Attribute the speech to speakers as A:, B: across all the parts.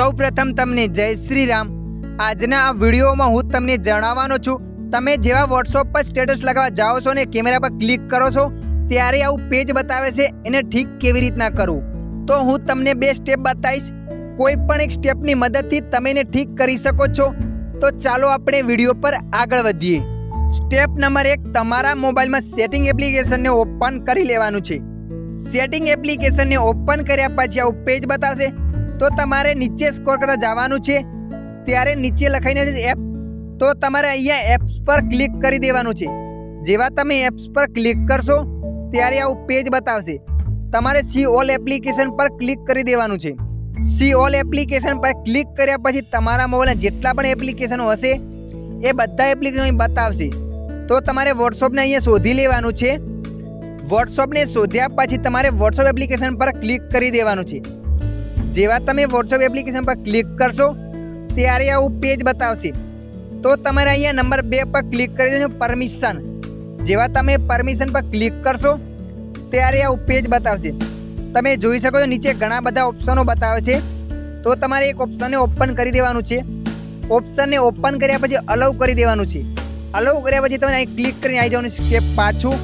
A: સૌપ્રથમ તમને જય શ્રી રામ આજના આ વિડીયોમાં હું તમને જણાવવાનો છું, તમે જેવા વોટ્સઅપ પર સ્ટેટસ લગાવવા જાઓ છો ને કેમેરા પર ક્લિક કરો છો, ત્યારે આવું પેજ બતાવે છે, એને ઠીક કેવી રીતના કરવું. તો હું તમને બે સ્ટેપ બતાવીશ. કોઈ પણ એક સ્ટેપની મદદથી તમે એને ઠીક કરી શકો છો. તો ચાલો આપણે વીડિયો પર આગળ વધીએ. સ્ટેપ નંબર એક, તમારા મોબાઈલમાં સેટિંગ એપ્લિકેશનને ઓપન કરી લેવાનું છે. સેટિંગ એપ્લિકેશનને ઓપન કર્યા પછી આવું પેજ બતાવશે. તો તમારે નીચે સ્કોર કરતા જવાનું છે. ત્યારે નીચે લખાઈને છે એપ તો તમારે અહીંયા એપ્સ પર ક્લિક કરી દેવાનું છે. જેવા તમે એપ્સ પર ક્લિક કરશો, ત્યારે આવું પેજ બતાવશે. તમારે સી ઓલ એપ્લિકેશન પર ક્લિક કરી દેવાનું છે. સી ઓલ એપ્લિકેશન પર ક્લિક કર્યા પછી તમારા મોબાઈલના જેટલા પણ એપ્લિકેશનો હશે, એ બધા એપ્લિકેશન બતાવશે. તો તમારે વોટ્સઅપને અહીંયા શોધી લેવાનું છે. વોટ્સઅપને શોધ્યા પછી તમારે વોટ્સઅપ એપ્લિકેશન પર ક્લિક કરી દેવાનું છે. જેવા તમે વોટ્સઅપ એપ્લિકેશન પર ક્લિક કરશો, ત્યારે આવું પેજ બતાવશે. તો તમારે અહીંયા નંબર બે પર ક્લિક કરી દેજો પરમિશન જેવા તમે પરમિશન પર ક્લિક કરશો, ત્યારે આવું પેજ બતાવશે. તમે જોઈ શકો છો, નીચે ઘણા બધા ઓપ્શનો બતાવે છે. તો તમારે એક ઓપ્શનને ઓપન કરી દેવાનું છે. ઓપ્શનને ઓપન કર્યા પછી અલાઉ કરી દેવાનું છે. અલાઉ કર્યા પછી તમે અહીં ક્લિક કરીને આવી જવાનું સ્ટેપ પાછું.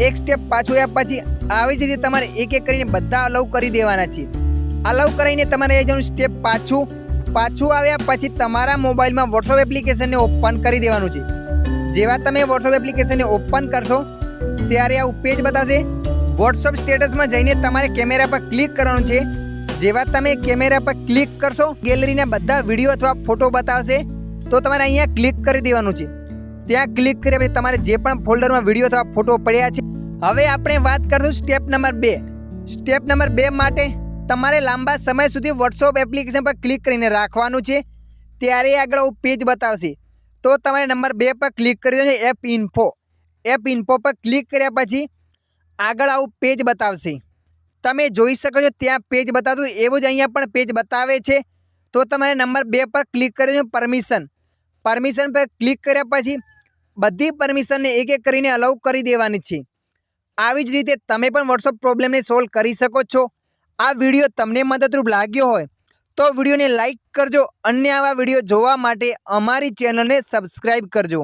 A: એક સ્ટેપ પાછું આવ્યા પછી આવી જ રીતે તમારે એક એક કરીને બધા અલાઉ કરી દેવાના છે. અલાઉ કરીને તમારે એ જવાનું સ્ટેપ પાછું પાછું આવ્યા પછી તમારા મોબાઈલમાં વોટ્સઅપ એપ્લિકેશનને ઓપન કરી દેવાનું છે. જેવા તમે વોટ્સઅપ એપ્લિકેશનને ઓપન કરશો, ત્યારે આવું પેજ બતાવશે. વોટ્સઅપ સ્ટેટસમાં જઈને તમારે કેમેરા પર ક્લિક કરવાનું છે. જેવા તમે કેમેરા પર ક્લિક કરશો ગેલેરીના બધા વીડિયો અથવા ફોટો બતાવશે, તો તમારે અહીંયા ક્લિક કરી દેવાનું છે. ત્યાં ક્લિક કર્યા પછી તમારે જે પણ ફોલ્ડરમાં વીડિયો અથવા ફોટો પડ્યા છે. હવે આપણે વાત કરશું સ્ટેપ નંબર બે. સ્ટેપ નંબર બે માટે તમારે લાંબા સમય સુધી વોટ્સઅપ એપ્લિકેશન પર ક્લિક કરીને રાખવાનું છે. ત્યારે આગળ આવું પેજ બતાવશે. તો તમારે નંબર બે પર ક્લિક કરી દેજો એપ ઇન્ફો એપ ઇન્ફો પર ક્લિક કર્યા પછી આગળ આવું પેજ બતાવશે. તમે જોઈ શકો છો, ત્યાં પેજ બતાવતું એવું જ અહીંયા પણ પેજ બતાવે છે. તો તમારે નંબર બે પર ક્લિક કરી દેજો પરમિશન પરમિશન પર ક્લિક કર્યા પછી બધી પરમિશનને એક એક કરીને અલાઉ કરી દેવાની છે. આવી જ રીતે તમે પણ વોટ્સઅપ પ્રોબ્લેમને સોલ્વ કરી શકો છો. આ વીડિયો તમને મદદરૂપ લાગ્યો હોય, તો વિડીયોને લાઈક કરજો. અન્ય આવા વીડિયો જોવા માટે અમારી ચેનલને સબસ્ક્રાઈબ કરજો.